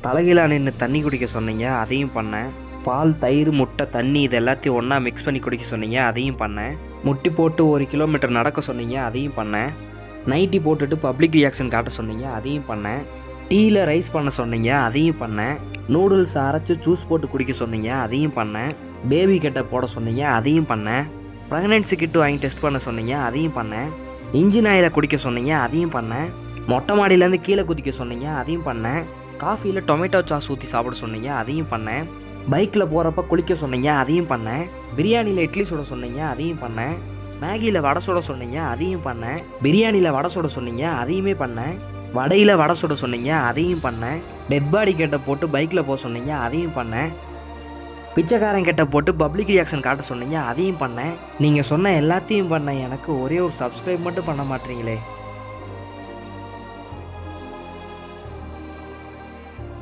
தலைகீழா நின்று தண்ணி குடிக்க சொன்னீங்க அதையும் பண்ணேன் பால் தயிர் முட்டை தண்ணி இது எல்லாத்தையும் ஒன்றா மிக்ஸ் பண்ணி குடிக்க சொன்னீங்க அதையும் பண்ணேன் முட்டி போட்டு ஒரு கிலோமீட்டர் நடக்க சொன்னீங்க அதையும் பண்ணேன் நைட்டி போட்டுட்டு பப்ளிக் ரியாக்ஷன் காட்ட சொன்னீங்க அதையும் பண்ணேன் டீயில் ரைஸ் பண்ண சொன்னீங்க அதையும் பண்ணேன் நூடுல்ஸ் அரைச்சி ஜூஸ் போட்டு குடிக்க சொன்னீங்க அதையும் பண்ணேன் பேபி கெட்ட போட சொன்னீங்க அதையும் பண்ணேன் ப்ரெக்னென்சி கிட்டு வாங்கி டெஸ்ட் பண்ண சொன்னீங்க அதையும் பண்ணேன் இன்ஜின் ஆயிலை குடிக்க சொன்னீங்க அதையும் பண்ணேன் மொட்டை மாடியிலேருந்து கீழே குதிக்க சொன்னீங்க அதையும் பண்ணேன் காஃபியில் டொமேட்டோ சாஸ் ஊற்றி சாப்பிட சொன்னீங்க அதையும் பண்ணேன். பைக்கில் போகிறப்ப குளிக்க சொன்னீங்க அதையும் பண்ணேன். பிரியாணியில் இட்லி சுட சொன்னீங்க அதையும் பண்ணேன். மேகியில் வடை சுட சொன்னீங்க அதையும் பண்ணேன். பிரியாணியில் வடை சுட சொன்னீங்க அதையுமே பண்ணேன். வடையில் வடை சுட சொன்னீங்க அதையும் பண்ணேன். டெட் பாடி கெட்ட போட்டு பைக்கில் போக சொன்னீங்க அதையும் பண்ணேன். பிச்சைக்காரன் கிட்ட போட்டு பப்ளிக் ரியாக்ஷன் காட்ட சொன்னீங்க அதையும் பண்ணேன். நீங்கள் சொன்ன எல்லாத்தையும் பண்ண எனக்கு ஒரே ஒரு சப்ஸ்கிரைப் மட்டும் பண்ண மாட்டீங்களே.